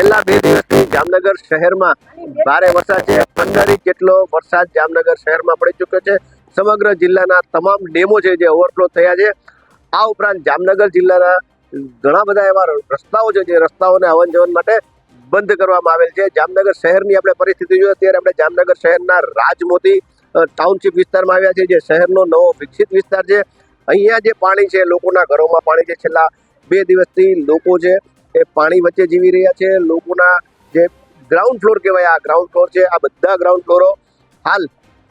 છેલ્લા બે દિવસથી જામનગર શહેરમાં ભારે વરસાદ છે. પંદર ઇંચ જેટલો વરસાદ જામનગર શહેરમાં પડી ચૂક્યો છે. સમગ્ર જિલ્લાના તમામ ડેમો છે જે ઓવરફ્લો થયા છે. આ ઉપરાંત જામનગર જિલ્લાના ઘણા બધા એવા રસ્તાઓ છે જે રસ્તાઓને આવન જવન માટે બંધ કરવામાં આવેલ છે. જામનગર શહેરની આપણે પરિસ્થિતિ જોઈએ, અત્યારે આપણે જામનગર શહેરના રાજમોતી ટાઉનશીપ વિસ્તારમાં આવ્યા છે જે શહેરનો નવો વિકસિત વિસ્તાર છે. અહીંયા જે પાણી છે લોકોના ઘરોમાં પાણી છે. છેલ્લા બે દિવસથી લોકો છે એ પાણી વચ્ચે જીવી રહ્યા છે, લોકોના જે ગ્રાઉન્ડ ફ્લોર કહેવાય આ ગ્રાઉન્ડ ફ્લોર છે, આ બધા ગ્રાઉન્ડ ફ્લોરો હાલ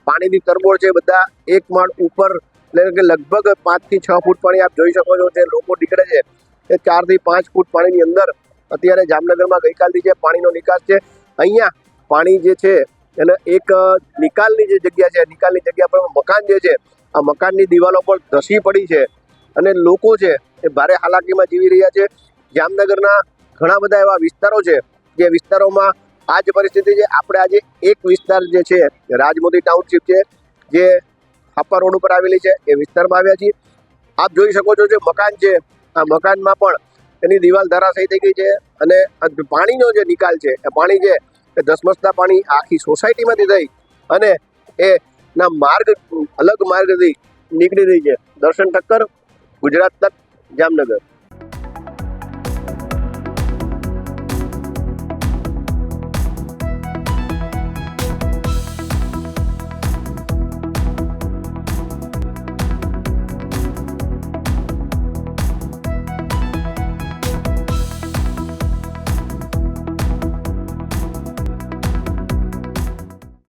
પાણીની તરબોળ છે, બધા એક માળ ઉપર, એટલે કે લગભગ પાંચથી છ ફૂટ પાણી આપ જોઈ શકો છો જે લોકો નીકળે છે, એ ચારથી પાંચ ફૂટ પાણીની અંદર અત્યારે જામનગરમાં ગઈકાલથી જે પાણીનો નિકાસ છે, અહીંયા પાણી જે છે, એને એક નિકાલની જે જગ્યા છે, નિકાલની જગ્યા પર મકાન જે છે, આ મકાનની દિવાલો પર ધસી પડી છે, અને લોકો છે, એ ભારે હાલાકીમાં જીવી રહ્યા છે જામનગરના ઘણા બધા એવા વિસ્તારો છે જે વિસ્તારોમાં આ જ પરિસ્થિતિ છે. આપણે આજે એક વિસ્તાર જે છે રાજમોદી ટાઉનશીપ છે, જે હાપા રોડ ઉપર આવેલી છે, એ વિસ્તારમાં આવ્યા છીએ. આપ જોઈ શકો છો જે મકાન છે, આ મકાનમાં પણ એની દિવાલ ધરાશયી થઈ ગઈ છે અને પાણીનો જે નિકાલ છે, એ પાણી છે એ ધસમસતા પાણી આખી સોસાયટીમાંથી થઈ અને એ ના માર્ગ, અલગ માર્ગથી નીકળી રહી છે. દર્શન ટક્કર, ગુજરાત તક, જામનગર.